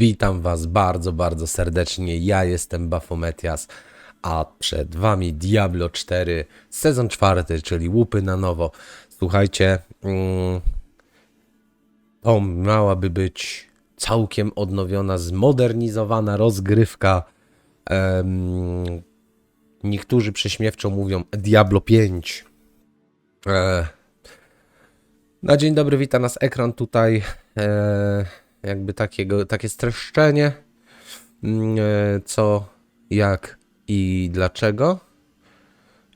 Witam Was bardzo, bardzo serdecznie. Ja jestem Bafometias, a przed Wami Diablo 4, sezon czwarty, czyli łupy na nowo. Słuchajcie, mm, to miałaby być całkiem odnowiona, zmodernizowana rozgrywka. Niektórzy prześmiewczo mówią Diablo 5. E, na dzień dobry, wita nas ekran tutaj. Jakby takiego, takie streszczenie, mm, e, co, jak i dlaczego.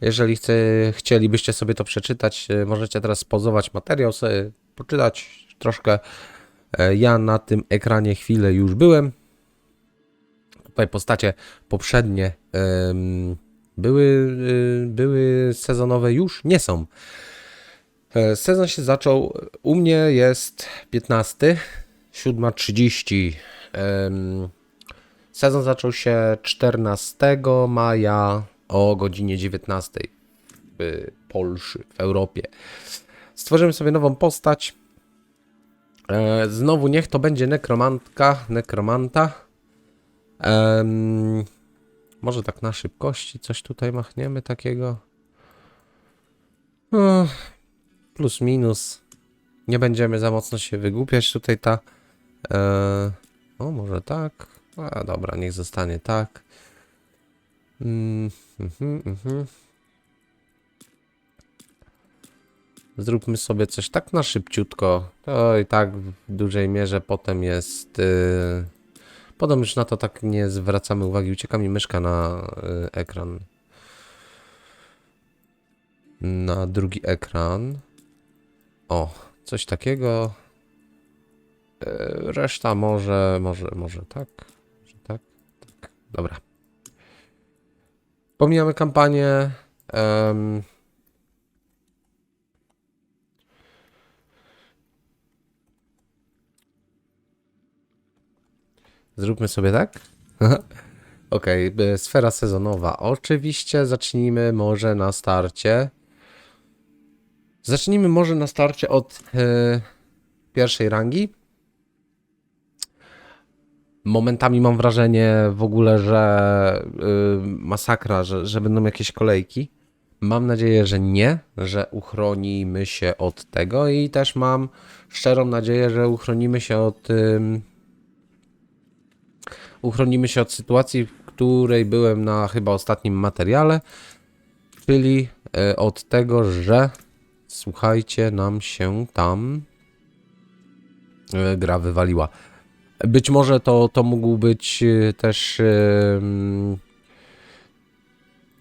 Jeżeli chce, chcielibyście sobie to przeczytać, e, możecie teraz spozować materiał, sobie poczytać troszkę. E, Ja na tym ekranie chwilę już byłem. Tutaj postacie poprzednie były, y, były sezonowe, już nie są. Sezon się zaczął, u mnie jest 15, 7.30. Em, Sezon zaczął się 14 maja o godzinie 19 w Polsce, w Europie. Stworzymy sobie nową postać. E, Znowu niech to będzie nekromantka, nekromanta. Może tak na szybkości coś tutaj machniemy takiego. Plus minus. Nie będziemy za mocno się wygłupiać tutaj ta. E, o, może tak. A dobra, niech zostanie tak. Mm, mhm, mhm. Zróbmy sobie coś tak na szybciutko. To i tak w dużej mierze potem jest. Yy... Potem już na to tak nie zwracamy uwagi. Ucieka mi myszka na y, ekran. Na drugi ekran. O, coś takiego. E, Reszta może, może, może tak. Może tak, tak. Dobra. Pomijamy kampanię. em, Zróbmy sobie tak. Okay, sfera sezonowa. Oczywiście zacznijmy może na starcie. Zacznijmy może na starcie od e, pierwszej rangi. Momentami mam wrażenie w ogóle, że y, masakra, że, że będą jakieś kolejki. Mam nadzieję, że nie, że uchronimy się od tego i też mam szczerą nadzieję, że uchronimy się od ym, uchronimy się od sytuacji, w której byłem na chyba ostatnim materiale, czyli y, od tego, że słuchajcie, nam się tam y, gra wywaliła. Być może to, to mógł być y, też. y, mm,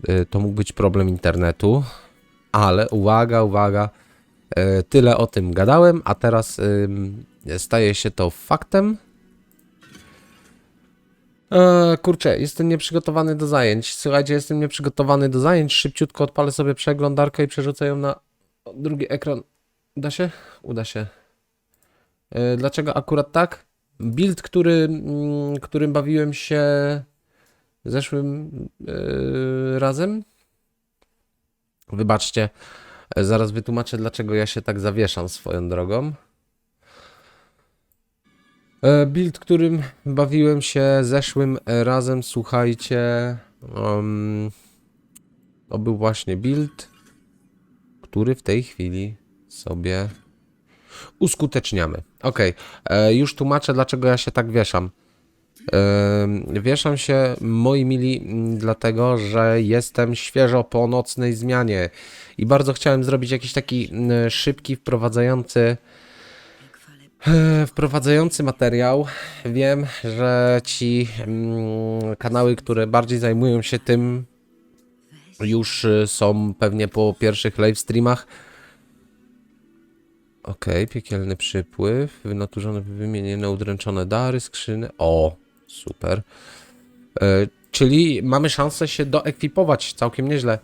y, To mógł być problem internetu, ale uwaga, uwaga. Tyle o tym gadałem, a teraz staje się to faktem. E, kurczę, jestem nieprzygotowany do zajęć. Słuchajcie, jestem nieprzygotowany do zajęć. Szybciutko odpalę sobie przeglądarkę i przerzucę ją na drugi ekran. Uda się? Uda się. E, Dlaczego akurat tak? Build, który, mm, którym bawiłem się zeszłym yy, razem. Wybaczcie, zaraz wytłumaczę, dlaczego ja się tak zawieszam swoją drogą. E, Build, którym bawiłem się zeszłym razem, słuchajcie, um, to był właśnie build, który w tej chwili sobie uskuteczniamy. Ok, już tłumaczę, dlaczego ja się tak wieszam. E, wieszam się, moi mili, dlatego, że jestem świeżo po nocnej zmianie i bardzo chciałem zrobić jakiś taki szybki, wprowadzający e, wprowadzający materiał. Wiem, że ci kanały, które bardziej zajmują się tym, już są pewnie po pierwszych live streamach. Okej, piekielny przypływ, wynaturzone, wymienione, udręczone dary, skrzyny. O, super. E, czyli mamy szansę się doekwipować całkiem nieźle.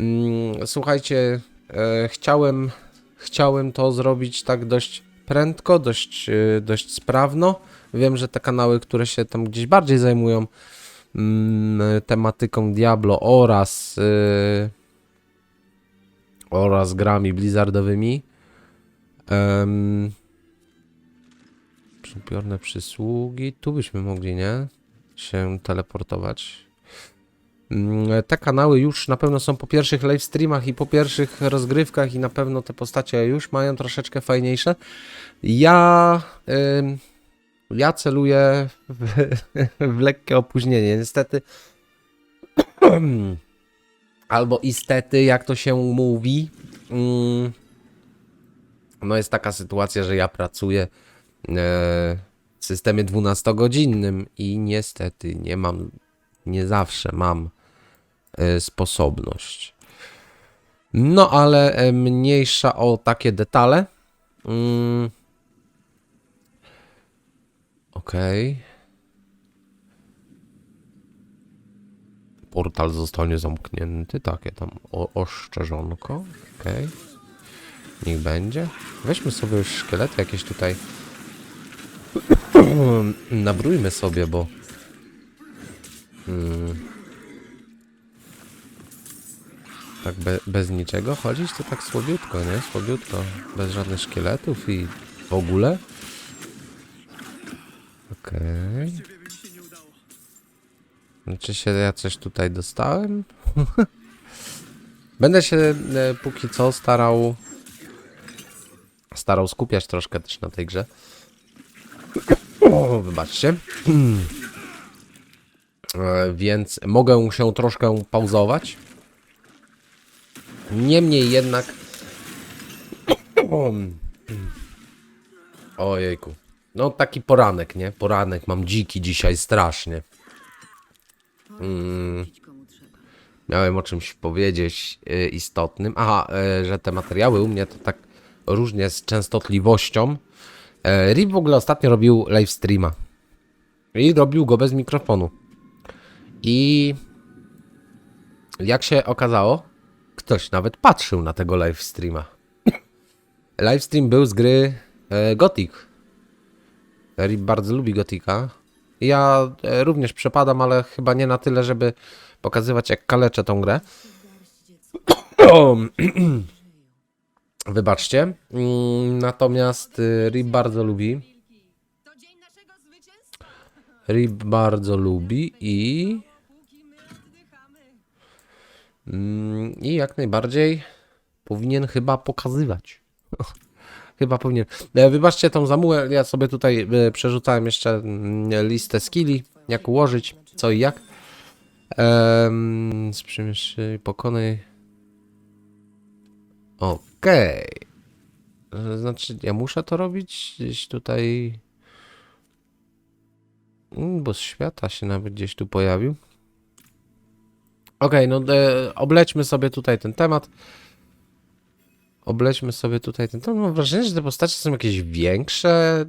Mm, słuchajcie, e, chciałem, chciałem to zrobić tak dość prędko, dość, e, dość sprawno. Wiem, że te kanały, które się tam gdzieś bardziej zajmują mm, tematyką Diablo oraz e, oraz grami blizzardowymi Em, Upiorne przysługi. Tu byśmy mogli, nie? Się teleportować. Mm, Te kanały już na pewno są po pierwszych live streamach i po pierwszych rozgrywkach i na pewno te postacie już mają troszeczkę fajniejsze. Ja, ja celuję w, w lekkie opóźnienie. Niestety albo istety, jak to się mówi. Mm, No jest taka sytuacja, że ja pracuję e, w systemie 12-godzinnym i niestety nie mam, nie zawsze mam e, sposobność. No ale e, mniejsza o takie detale. Mm. Okej. Portal zostanie zamknięty. Takie tam o, oszczerzonko. Okej. Niech będzie. Weźmy sobie już szkielety jakieś tutaj. Nabrójmy sobie, bo. Mm, tak be, bez niczego chodzić to tak słabiutko, nie? Słabiutko. Bez żadnych szkieletów i w ogóle. Okej. Czy się ja coś tutaj dostałem? Będę się e, póki co starał starał skupiać troszkę też na tej grze. O, wybaczcie. E, Więc mogę się troszkę pauzować. Niemniej jednak. Ojejku. No taki poranek, nie? Poranek mam dziki dzisiaj strasznie. Mm. Miałem o czymś powiedzieć y, istotnym. Aha, y, że te materiały u mnie to tak różnie z częstotliwością. E, Rip w ogóle ostatnio robił live streama. I robił go bez mikrofonu. I jak się okazało, ktoś nawet patrzył na tego live streama. Live stream był z gry e, Gothic. Rip bardzo lubi Gotika. Ja e, również przepadam, ale chyba nie na tyle, żeby pokazywać jak kaleczę tą grę. Wybaczcie. Mm, Natomiast y, Rip bardzo lubi. Rip bardzo lubi i. Mm, I jak najbardziej powinien chyba pokazywać. chyba powinien. E, Wybaczcie tą zamułę, ja sobie tutaj e, przerzucałem jeszcze mm, listę skilli, jak ułożyć, co i jak. Um, Sprzymierz pokonaj. Okej. E, Znaczy, ja muszę to robić gdzieś tutaj. Mm, Bo z świata się nawet gdzieś tu pojawił. Okej, no e, oblećmy sobie tutaj ten temat. Oblećmy sobie tutaj ten temat. Mam wrażenie, że te postacie są jakieś większe.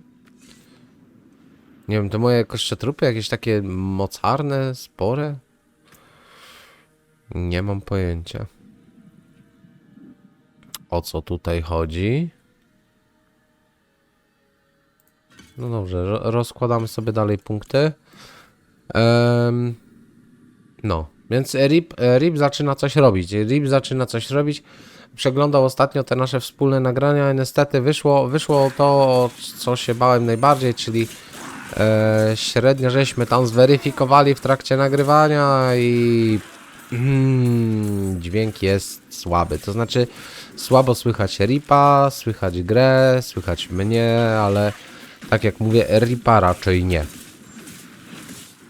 Nie wiem, te moje kościotrupy jakieś takie mocarne, spore. Nie mam pojęcia. O co tutaj chodzi? No dobrze, ro rozkładamy sobie dalej punkty. Em, no, więc RIP, RIP zaczyna coś robić. RIP zaczyna coś robić. Przeglądał ostatnio te nasze wspólne nagrania i niestety wyszło, wyszło to, co się bałem najbardziej, czyli e, średnio żeśmy tam zweryfikowali w trakcie nagrywania i mm, dźwięk jest słaby. To znaczy słabo słychać RIPa, słychać grę, słychać mnie, ale tak jak mówię, RIPa raczej nie.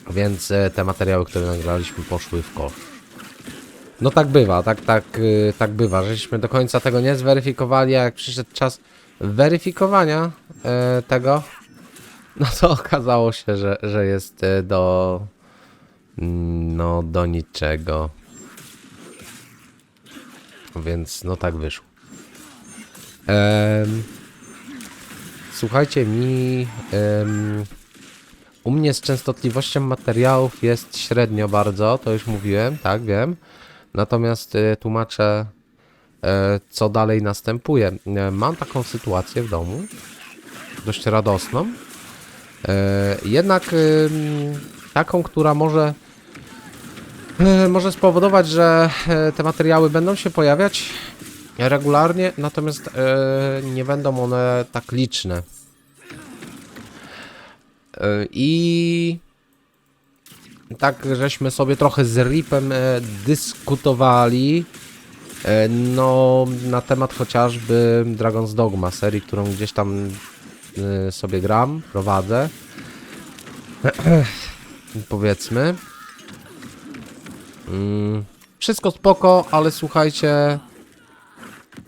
Więc e, te materiały, które nagraliśmy, poszły w kosz. No tak bywa, tak, tak, y, tak bywa, żeśmy do końca tego nie zweryfikowali, a jak przyszedł czas weryfikowania e, tego, no to okazało się, że, że jest e, do mm, no do niczego. Więc no tak wyszło. Słuchajcie mi u mnie z częstotliwością materiałów jest średnio bardzo, to już mówiłem, tak, wiem. Natomiast y, tłumaczę, e, co dalej następuje. E, Mam taką sytuację w domu, dość radosną. E, Jednak taką, która może e, może spowodować, że e, te materiały będą się pojawiać regularnie, natomiast e, nie będą one tak liczne. I tak żeśmy sobie trochę z Ripem e, dyskutowali. E, no, na temat chociażby Dragon's Dogma, serii, którą gdzieś tam e, sobie gram, prowadzę. Powiedzmy. Wszystko spoko, ale słuchajcie.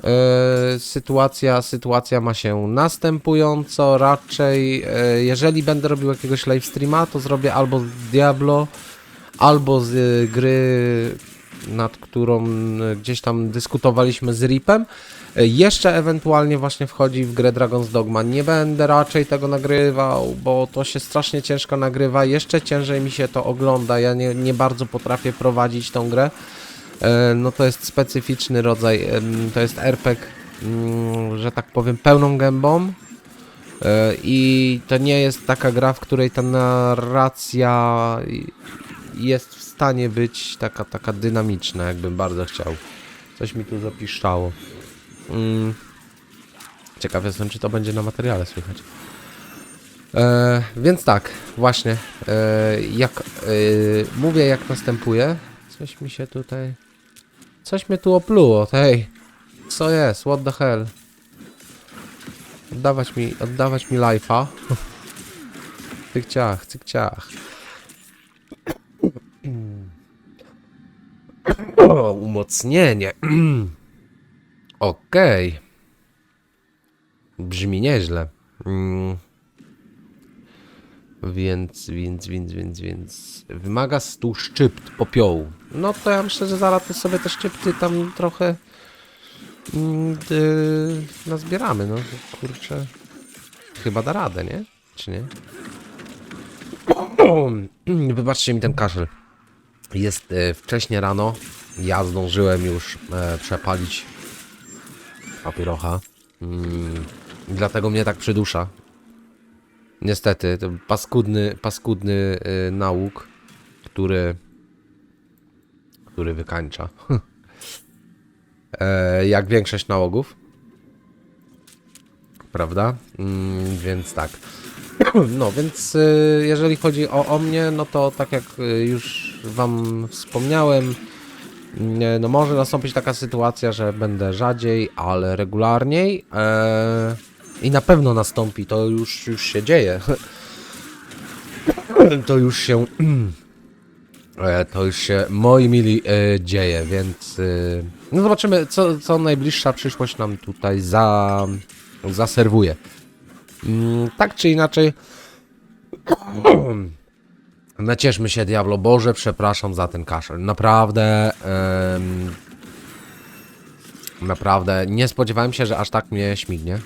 E, sytuacja, sytuacja ma się następująco. Raczej, e, jeżeli będę robił jakiegoś live streama, to zrobię albo z Diablo, albo z e, gry, nad którą e, gdzieś tam dyskutowaliśmy z Ripem. Jeszcze ewentualnie właśnie wchodzi w grę Dragon's Dogma. Nie będę raczej tego nagrywał, bo to się strasznie ciężko nagrywa. Jeszcze ciężej mi się to ogląda. Ja nie, nie bardzo potrafię prowadzić tą grę. E, No to jest specyficzny rodzaj, to jest RPG, mm, że tak powiem, pełną gębą. E, I to nie jest taka gra, w której ta narracja jest w stanie być taka, taka dynamiczna, jakbym bardzo chciał. Coś mi tu zapiszczało. Mm. Ciekaw jestem, czy to będzie na materiale słychać. E, więc tak, właśnie, e, jak e, mówię, jak następuje. Coś mi się tutaj. Coś mnie tu opluło, hej. Co jest? What the hell? Oddawać mi, oddawać mi life'a. Cyk ciach, cyk ciach. O, umocnienie. Okej. Brzmi nieźle. Mm. Więc, więc, więc, więc, więc. Wymaga stu szczypt popiołu. No to ja myślę, że zaraz sobie te szczypty tam trochę mm, y, nazbieramy. No kurczę. Chyba da radę, nie? Czy nie? Wybaczcie mi ten kaszel. Jest e, wcześnie rano. Ja zdążyłem już e, przepalić papierocha. Mm, dlatego mnie tak przydusza. Niestety, to paskudny, paskudny y, nauk, który, który wykańcza. e, jak większość nałogów. Prawda? Mm, więc tak. No, więc y, jeżeli chodzi o, o mnie, no to tak jak y, już Wam wspomniałem, no może nastąpić taka sytuacja, że będę rzadziej, ale regularniej. E, I na pewno nastąpi, to już, już się dzieje. to już się. e, to już się, moi mili, e, dzieje, więc. E, no zobaczymy, co, co najbliższa przyszłość nam tutaj za, zaserwuje. Mm, tak czy inaczej. Nacieszmy się, Diablo Boże, przepraszam za ten kaszel. Naprawdę. em, naprawdę nie spodziewałem się, że aż tak mnie śmignie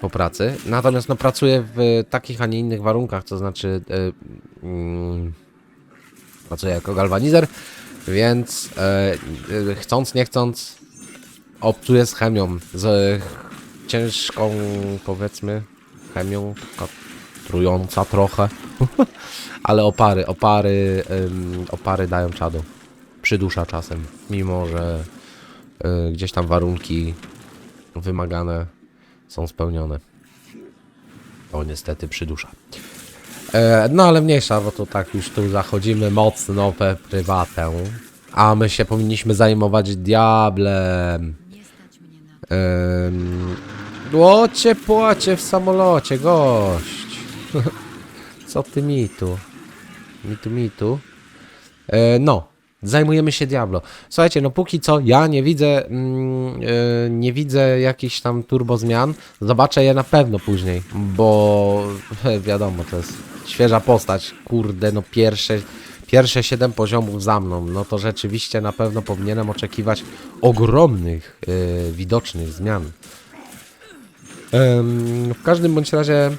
po pracy. Natomiast no, pracuję w takich, a nie innych warunkach, to znaczy e, mm, pracuję jako galwanizer, więc e, e, chcąc, nie chcąc obcuję z chemią, z ciężką, powiedzmy, chemią, taka trująca trochę. Ale opary, opary, ym, opary dają czadu. Przydusza czasem, mimo że y, gdzieś tam warunki wymagane są spełnione. O, niestety przydusza. E, no ale mniejsza, bo to tak już tu zachodzimy mocno we prywatę. A my się powinniśmy zajmować diablem. Ym, płacie w samolocie, gość. Co ty mi tu? Mi tu, mi tu. E, no, zajmujemy się Diablo. Słuchajcie, no póki co ja nie widzę, mm, e, nie widzę jakichś tam turbo zmian. Zobaczę je na pewno później, bo wiadomo, to jest świeża postać. Kurde, no pierwsze, pierwsze 7 poziomów za mną. No to rzeczywiście na pewno powinienem oczekiwać ogromnych, e, widocznych zmian. W każdym bądź razie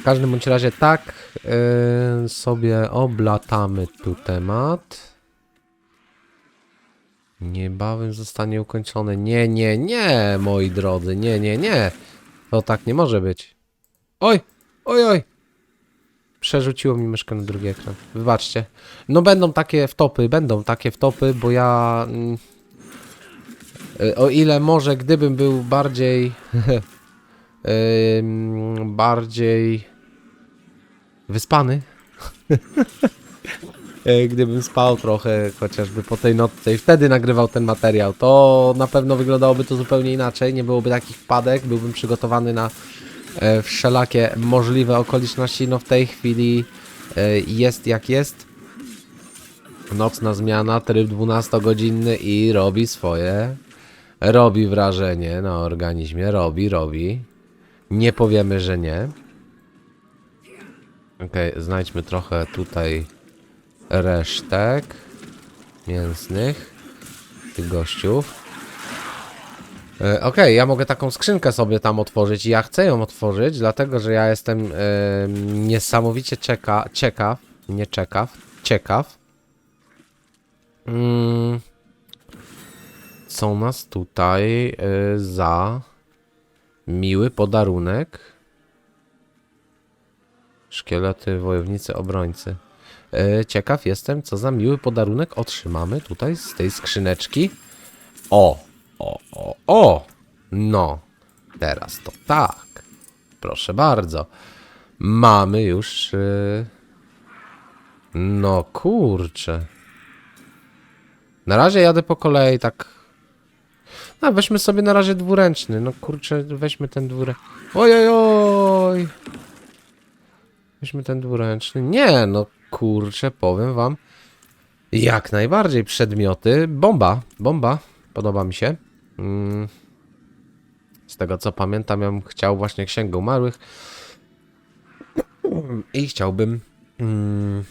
w każdym bądź razie tak e, sobie oblatamy tu temat. Niebawem zostanie ukończony. Nie, nie, nie, moi drodzy, nie, nie, nie. To tak nie może być. Oj, oj, oj. Przerzuciło mi myszkę na drugi ekran. Wybaczcie. No będą takie wtopy, będą takie wtopy, bo ja... mm, O ile może gdybym był bardziej... bardziej wyspany. E, Gdybym spał trochę, chociażby po tej nocce i wtedy nagrywał ten materiał, to na pewno wyglądałoby to zupełnie inaczej. Nie byłoby takich wpadek, byłbym przygotowany na e, wszelakie możliwe okoliczności. No w tej chwili e, jest jak jest. Nocna zmiana, tryb 12-godzinny i robi swoje. Robi wrażenie na organizmie, robi, robi. Nie powiemy, że nie. Okej, znajdźmy trochę tutaj resztek mięsnych tych gościów. E, Okej, ja mogę taką skrzynkę sobie tam otworzyć i ja chcę ją otworzyć, dlatego że ja jestem e, niesamowicie czeka, ciekaw, nie czekaw, ciekaw. Mm, co nas tutaj e, za miły podarunek? Szkielety, wojownicy, obrońcy. E, ciekaw jestem, co za miły podarunek otrzymamy tutaj z tej skrzyneczki. O, o, o, o! No, teraz to tak. Proszę bardzo. Mamy już. e, No kurczę. Na razie jadę po kolei tak. No, weźmy sobie na razie dwuręczny. No kurczę, weźmy ten dwuręczny. Ojej, oj. Weźmy ten dwuręczny. Nie, no kurczę, powiem wam. Jak najbardziej przedmioty. Bomba, bomba. Podoba mi się. Mm. Z tego co pamiętam, ja bym chciał właśnie Księgę Umarłych. I chciałbym... Mm.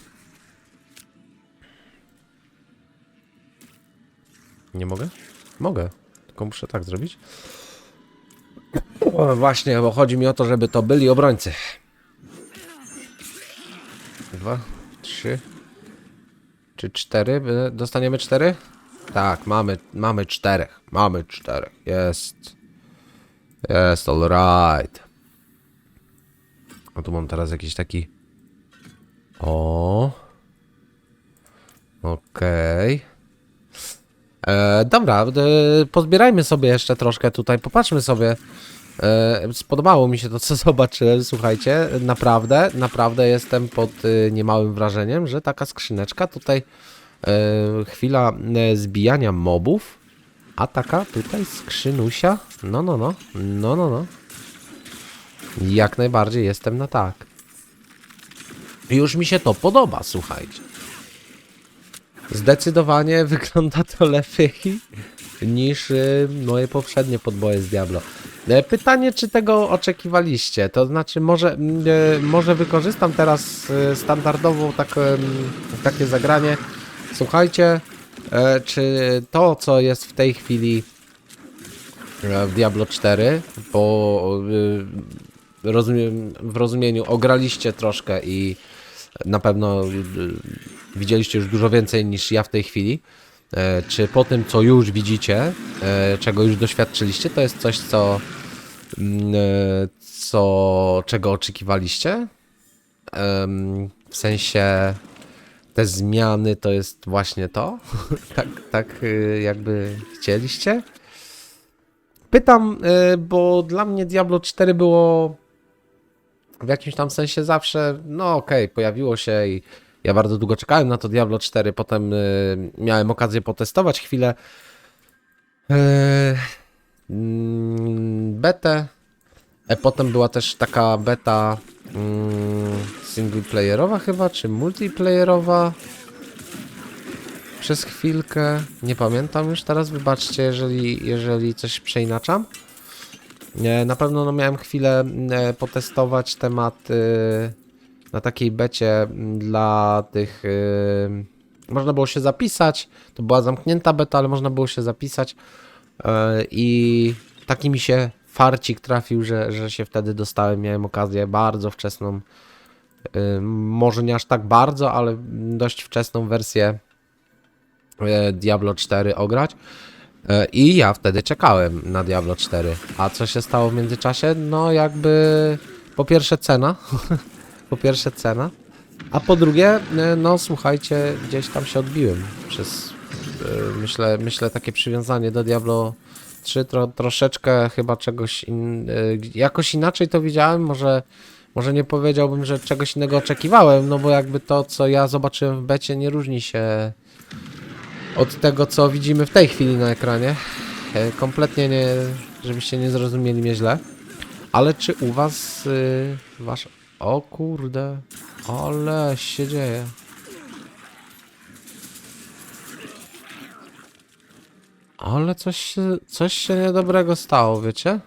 Nie mogę? Mogę. Tylko muszę tak zrobić. Właśnie, bo chodzi mi o to, żeby to byli obrońcy. Dwa, trzy, czy cztery? Dostaniemy cztery? Tak, mamy, mamy czterech. Mamy czterech. Jest. Jest, alright. A tu mam teraz jakiś taki... O. Okej. E, Dobra, e, pozbierajmy sobie jeszcze troszkę tutaj, popatrzmy sobie. E, Spodobało mi się to, co zobaczyłem, słuchajcie, naprawdę, naprawdę jestem pod e, niemałym wrażeniem, że taka skrzyneczka tutaj e, chwila zbijania mobów, a taka tutaj skrzynusia, no, no, no, no, no, no. Jak najbardziej jestem na tak. Już mi się to podoba, słuchajcie. Zdecydowanie wygląda to lepiej niż moje poprzednie podboje z Diablo. E, Pytanie, czy tego oczekiwaliście? To znaczy, może, e, może wykorzystam teraz e, standardową tak, takie zagranie. Słuchajcie, czy to, co jest w tej chwili w Diablo 4, bo rozumiem, w rozumieniu ograliście troszkę i na pewno widzieliście już dużo więcej niż ja w tej chwili. Czy po tym, co już widzicie, czego już doświadczyliście, to jest coś, co, co czego oczekiwaliście? W sensie te zmiany to jest właśnie to? tak, tak y, jakby chcieliście? Pytam, y, bo dla mnie Diablo 4 było w jakimś tam sensie zawsze, no okej, pojawiło się i ja bardzo długo czekałem na to Diablo 4, potem y, miałem okazję potestować chwilę mm, betę, e, potem była też taka beta mm, singleplayerowa chyba, czy multiplayerowa przez chwilkę, nie pamiętam już teraz, wybaczcie, jeżeli, jeżeli coś przeinaczam. Na pewno no, miałem chwilę e, potestować temat na takiej becie dla tych. y, można było się zapisać. To była zamknięta beta, ale można było się zapisać. E, I taki mi się farcik trafił, że, że się wtedy dostałem. Miałem okazję bardzo wczesną. y, Może nie aż tak bardzo, ale dość wczesną wersję e, Diablo 4 ograć. E, I ja wtedy czekałem na Diablo 4. A co się stało w międzyczasie? No jakby po pierwsze cena. po pierwsze cena. A po drugie, e, no słuchajcie, gdzieś tam się odbiłem przez e, myślę, myślę takie przywiązanie do Diablo 3 tro, troszeczkę chyba czegoś in, e, jakoś inaczej to widziałem, może może nie powiedziałbym, że czegoś innego oczekiwałem, no bo jakby to, co ja zobaczyłem w becie, nie różni się od tego, co widzimy w tej chwili na ekranie. E, Kompletnie nie, żebyście nie zrozumieli mnie źle. Ale czy u was, y, wasz... O kurde, ale się dzieje. Ale coś się, coś się niedobrego stało, wiecie?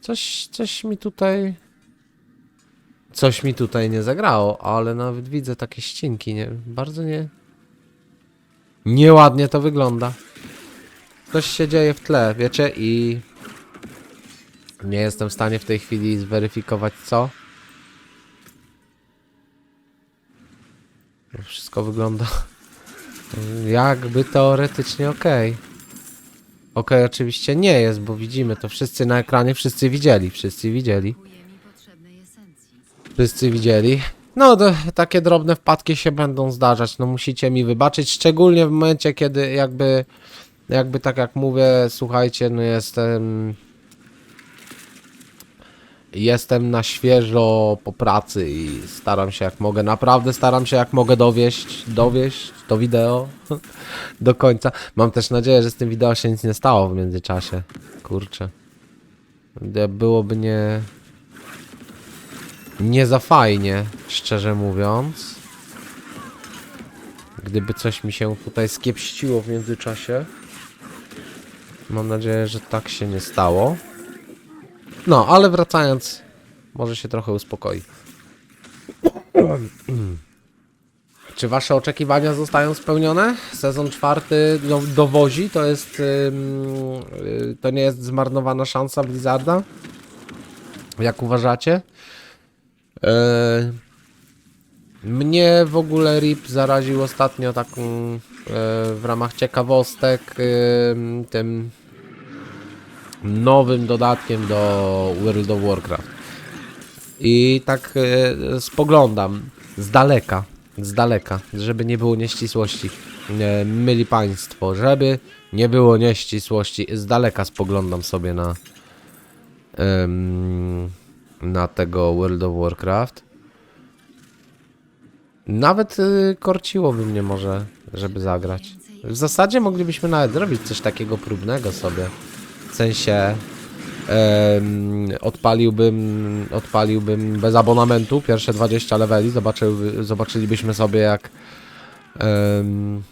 Coś, coś mi tutaj... Coś mi tutaj nie zagrało, ale nawet widzę takie ścinki, nie? Bardzo nie... Nieładnie to wygląda. Coś się dzieje w tle, wiecie? I... Nie jestem w stanie w tej chwili zweryfikować co. Wszystko wygląda jakby teoretycznie ok. Ok, oczywiście nie jest, bo widzimy to wszyscy na ekranie, wszyscy widzieli, wszyscy widzieli. Wszyscy widzieli. No, to, takie drobne wpadki się będą zdarzać, no musicie mi wybaczyć, szczególnie w momencie, kiedy jakby, jakby tak jak mówię, słuchajcie, no jestem, jestem na świeżo po pracy i staram się jak mogę, naprawdę staram się jak mogę dowieść, dowieść to wideo do końca. Mam też nadzieję, że z tym wideo się nic nie stało w międzyczasie, kurczę. Byłoby nie, nie za fajnie, szczerze mówiąc. Gdyby coś mi się tutaj skiepściło w międzyczasie. Mam nadzieję, że tak się nie stało. No, ale wracając, może się trochę uspokoi. Czy wasze oczekiwania zostają spełnione? Sezon czwarty do, dowozi, to jest. ym, y, to nie jest zmarnowana szansa Blizzarda? Jak uważacie? E, mnie w ogóle RIP zaraził ostatnio taką e, w ramach ciekawostek em, tym nowym dodatkiem do World of Warcraft. I tak e, spoglądam z daleka, z daleka, żeby nie było nieścisłości. E, myli państwo, żeby nie było nieścisłości, z daleka spoglądam sobie na na tego World of Warcraft. Nawet y, korciłoby mnie może, żeby zagrać. W zasadzie moglibyśmy nawet zrobić coś takiego próbnego sobie. W sensie em, odpaliłbym, odpaliłbym bez abonamentu pierwsze 20 leveli. Zobaczył, zobaczylibyśmy sobie jak em,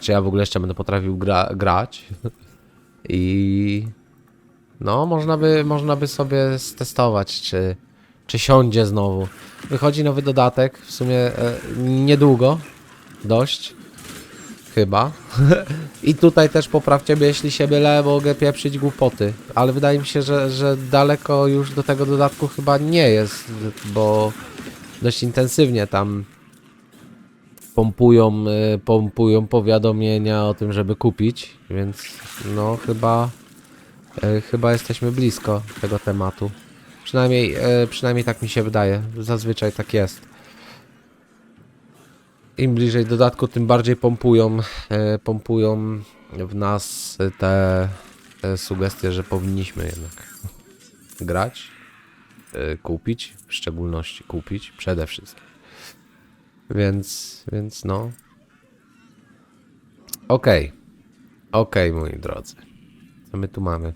czy ja w ogóle jeszcze będę potrafił gra, grać. I no, można by, można by sobie stestować, czy, czy siądzie znowu. Wychodzi nowy dodatek, w sumie e, niedługo, dość, chyba. I tutaj też poprawcie mnie, jeśli się mylę, mogę pieprzyć głupoty. Ale wydaje mi się, że, że daleko już do tego dodatku chyba nie jest, bo dość intensywnie tam pompują, e, pompują powiadomienia o tym, żeby kupić, więc no chyba... E, chyba jesteśmy blisko tego tematu. Przynajmniej, e, przynajmniej tak mi się wydaje. Zazwyczaj tak jest. Im bliżej dodatku, tym bardziej pompują, e, pompują w nas te, te sugestie, że powinniśmy jednak grać, e, kupić, w szczególności kupić, przede wszystkim. Więc, więc no. Okej. Okej, moi drodzy. Co my tu mamy?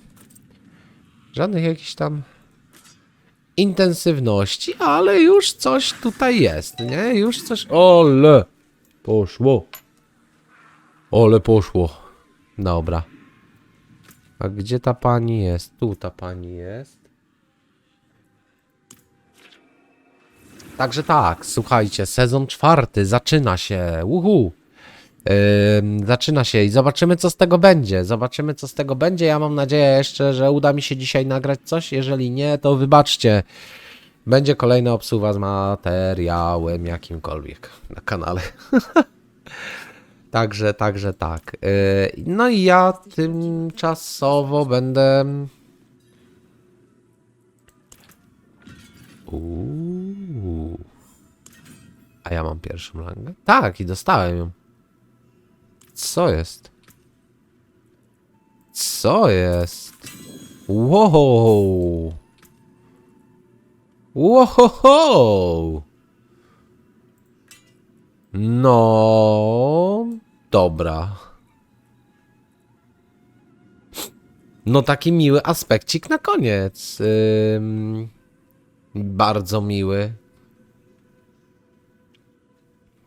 Żadnych jakichś tam intensywności, ale już coś tutaj jest, nie? Już coś... Ole! Poszło. Ole poszło. Dobra. A gdzie ta pani jest? Tu ta pani jest. Także tak, słuchajcie, sezon czwarty zaczyna się. Uhu. Zaczyna się i zobaczymy, co z tego będzie. Zobaczymy, co z tego będzie. Ja mam nadzieję jeszcze, że uda mi się dzisiaj nagrać coś. Jeżeli nie, to wybaczcie. Będzie kolejna obsuwa z materiałem jakimkolwiek na kanale. także, także tak. Yy, no i ja tymczasowo będę. Uuu. A ja mam pierwszą rangę? Tak, i dostałem ją. Co jest? Co jest? Wow! Łohoho! No, dobra. No taki miły aspekcik na koniec. Ym, bardzo miły.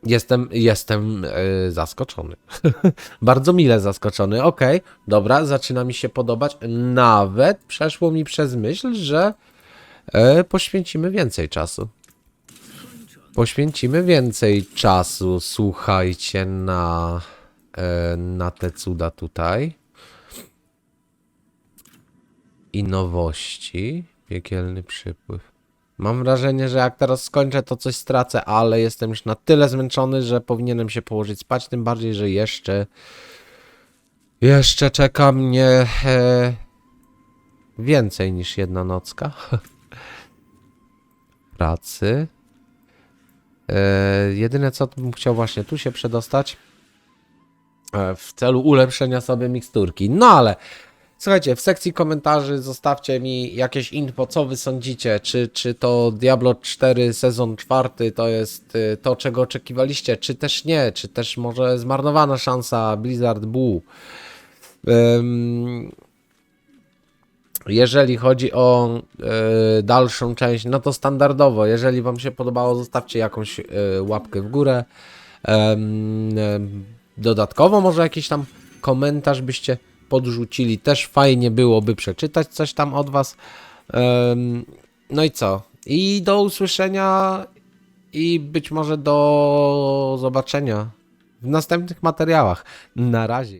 Jestem, jestem y, zaskoczony. bardzo mile zaskoczony. Okej, dobra, zaczyna mi się podobać. Nawet przeszło mi przez myśl, że e, poświęcimy więcej czasu. Poświęcimy więcej czasu, słuchajcie, na, e, na te cuda tutaj. I nowości. Piekielny przypływ. Mam wrażenie, że jak teraz skończę, to coś stracę, ale jestem już na tyle zmęczony, że powinienem się położyć spać. Tym bardziej, że jeszcze. Jeszcze czeka mnie e, więcej niż jedna nocka pracy. E, jedyne co bym chciał właśnie tu się przedostać e, w celu ulepszenia sobie miksturki. No ale słuchajcie, w sekcji komentarzy zostawcie mi jakieś info, co wy sądzicie, czy, czy to Diablo 4 sezon 4 to jest y, to, czego oczekiwaliście, czy też nie, czy też może zmarnowana szansa Blizzard Buu. Ym, jeżeli chodzi o e, dalszą część, no to standardowo. Jeżeli Wam się podobało, zostawcie jakąś e, łapkę w górę. Em, dodatkowo, może jakiś tam komentarz byście podrzucili. Też fajnie byłoby przeczytać coś tam od Was. No i co? I do usłyszenia i być może do zobaczenia w następnych materiałach. Na razie.